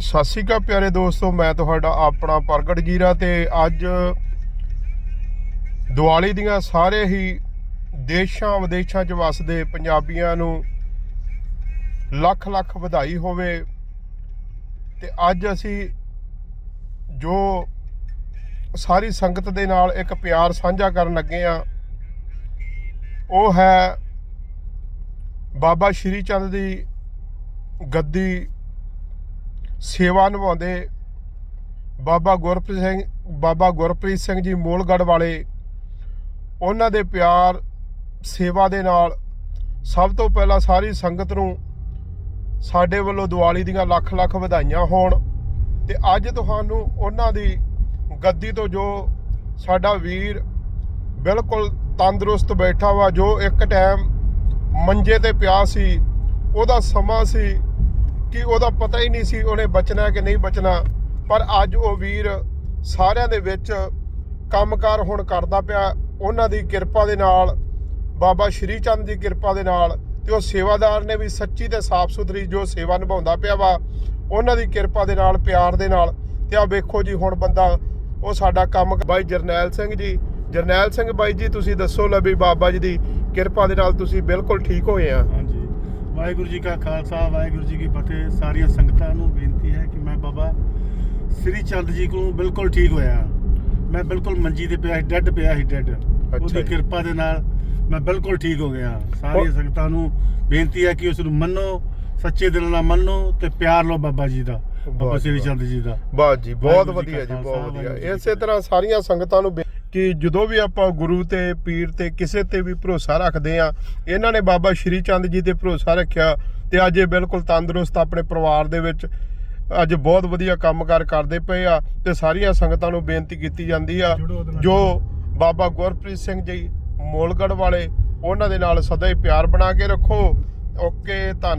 ਸਤਿ ਸ਼੍ਰੀ ਅਕਾਲ ਪਿਆਰੇ ਦੋਸਤੋ, ਮੈਂ ਤੁਹਾਡਾ ਆਪਣਾ ਪ੍ਰਗਟ ਜੀਰਾ ਤੇ ਅੱਜ ਦੀਵਾਲੀ ਦੀਆਂ ਸਾਰੇ ਹੀ ਦੇਸ਼ਾਂ ਵਿਦੇਸ਼ਾਂ 'ਚ ਵਸਦੇ ਪੰਜਾਬੀਆਂ ਨੂੰ ਲੱਖ ਲੱਖ ਵਧਾਈ ਹੋਵੇ ਤੇ ਅੱਜ ਅਸੀਂ ਜੋ ਸਾਰੀ ਸੰਗਤ ਦੇ ਨਾਲ ਇੱਕ ਪਿਆਰ ਸਾਂਝਾ ਕਰਨ ਲੱਗੇ ਆ ਉਹ ਹੈ ਬਾਬਾ ਸ਼੍ਰੀ ਚੰਦ ਦੀ ਗੱਦੀ ਸੇਵਾ ਨਿਭਾਉਂਦੇ ਬਾਬਾ ਗੁਰਪ੍ਰੀਤ ਸਿੰਘ, ਬਾਬਾ ਗੁਰਪ੍ਰੀਤ ਸਿੰਘ ਜੀ ਮੋਲਗੜ ਵਾਲੇ, ਉਹਨਾਂ ਦੇ ਪਿਆਰ, ਸੇਵਾ ਦੇ ਨਾਲ ਸਭ ਤੋਂ ਪਹਿਲਾਂ ਸਾਰੀ ਸੰਗਤ ਨੂੰ ਸਾਡੇ ਵੱਲੋਂ ਦੀਵਾਲੀ ਦੀਆਂ ਲੱਖ ਲੱਖ ਵਧਾਈਆਂ ਹੋਣ ਤੇ ਅੱਜ ਤੁਹਾਨੂੰ ਉਹਨਾਂ ਦੀ ਗੱਦੀ ਤੋਂ ਜੋ ਸਾਡਾ ਵੀਰ ਬਿਲਕੁਲ ਤੰਦਰੁਸਤ ਬੈਠਾ ਵਾ, ਜੋ ਇੱਕ ਟਾਈਮ ਮੰਜੇ ਤੇ ਪਿਆ ਸੀ, ਉਹਦਾ ਸਮਾਂ ਸੀ ਕਿ ਉਹਦਾ ਪਤਾ ਹੀ ਨਹੀਂ ਸੀ ਉਹਨੇ ਬਚਣਾ ਕਿ ਨਹੀਂ ਬਚਣਾ, ਪਰ ਅੱਜ ਉਹ ਵੀਰ ਸਾਰਿਆਂ ਦੇ ਵਿੱਚ ਕੰਮਕਾਰ ਹੁਣ ਕਰਦਾ ਪਿਆ, ਉਹਨਾਂ ਦੀ ਕਿਰਪਾ ਦੇ ਨਾਲ, ਬਾਬਾ ਸ਼੍ਰੀ ਚੰਦ ਦੀ ਕਿਰਪਾ ਦੇ ਨਾਲ, ਤੇ ਉਹ ਸੇਵਾਦਾਰ ਨੇ ਵੀ ਸੱਚੀ ਤੇ ਸਾਫ਼ ਸੁਥਰੀ ਜੋ ਸੇਵਾ ਨਿਭਾਉਂਦਾ ਪਿਆ ਵਾ, ਉਹਨਾਂ ਦੀ ਕਿਰਪਾ ਦੇ ਨਾਲ, ਪਿਆਰ ਦੇ ਨਾਲ, ਤੇ ਆ ਵੇਖੋ ਜੀ ਹੁਣ ਬੰਦਾ, ਉਹ ਸਾਡਾ ਕੰਮ ਬਾਈ ਜਰਨੈਲ ਸਿੰਘ ਜੀ, ਜਰਨੈਲ ਸਿੰਘ ਬਾਈ ਜੀ, ਤੁਸੀਂ ਦੱਸੋ ਲੈ ਵੀ ਬਾਬਾ ਜੀ ਦੀ ਕਿਰਪਾ ਦੇ ਨਾਲ ਤੁਸੀਂ ਬਿਲਕੁਲ ਠੀਕ ਹੋਏ ਆ। ਵਾਹਿਗੁਰੂ ਜੀ ਕਾ ਖਾਲਸਾ ਵਾਹਿਗੁਰੂ ਜੀ ਕੀ ਫਤਿਹ। ਸਾਰੀਆਂ ਸੰਗਤਾਂ ਨੂੰ ਬੇਨਤੀ ਹੈ ਕਿ ਮੈਂ ਬਾਬਾ ਸ੍ਰੀ ਚੰਦ ਜੀ ਕੋਲੋਂ ਬਿਲਕੁਲ ਠੀਕ ਹੋਇਆ। ਮੈਂ ਬਿਲਕੁਲ ਮੰਜੀ ਤੇ ਪਿਆ ਸੀ ਡੈੱਡ ਪਿਆ ਸੀ ਡੈੱਡ। ਉਹਦੀ। ਕਿਰਪਾ ਦੇ ਨਾਲ ਮੈਂ ਬਿਲਕੁਲ ਠੀਕ ਹੋ ਗਿਆ। ਸਾਰੀਆਂ ਸੰਗਤਾਂ ਨੂੰ ਬੇਨਤੀ ਹੈ ਕਿ ਉਸ ਨੂੰ ਮੰਨੋ ਸੱਚੇ ਦਿਲ ਨਾਲ ਮੰਨੋ ਤੇ ਪਿਆਰ ਲਓ ਬਾਬਾ ਜੀ ਦਾ ਬਾਬਾ ਸ੍ਰੀ ਚੰਦ ਜੀ ਦਾ। ਬਾਤ ਜੀ ਬਹੁਤ ਵਧੀਆ ਜੀ ਬਹੁਤ ਵਧੀਆ। ਇਸੇ ਤਰ੍ਹਾਂ ਸਾਰੀਆਂ ਸੰਗਤਾਂ ਨੂੰ ਕਿ ਜਦੋਂ ਵੀ ਆਪਾਂ ਗੁਰੂ ਤੇ ਪੀਰ ਤੇ ਕਿਸੇ ਤੇ ਵੀ ਭਰੋਸਾ ਰੱਖਦੇ ਆ ਇਹਨਾਂ ਨੇ ਬਾਬਾ ਸ਼੍ਰੀ ਚੰਦ ਜੀ ਤੇ ਭਰੋਸਾ ਰੱਖਿਆ ਤੇ ਅੱਜ ਇਹ ਬਿਲਕੁਲ ਤੰਦਰੁਸਤ ਆਪਣੇ ਪਰਿਵਾਰ ਦੇ ਵਿੱਚ ਅੱਜ ਬਹੁਤ ਵਧੀਆ ਕੰਮਕਾਰ ਕਰਦੇ ਪਏ ਆ ਤੇ ਸਾਰੀਆਂ ਸੰਗਤਾਂ ਨੂੰ ਬੇਨਤੀ ਕੀਤੀ ਜਾਂਦੀ ਆ। ਜੋ ਬਾਬਾ ਗੁਰਪ੍ਰੀਤ ਸਿੰਘ ਜੀ ਮੋਲਗੜ ਵਾਲੇ ਉਹਨਾਂ ਦੇ ਨਾਲ ਸਦਾ ਹੀ ਪਿਆਰ ਬਣਾ ਕੇ ਰੱਖੋ ਓਕੇ ਧੰਨਵਾਦ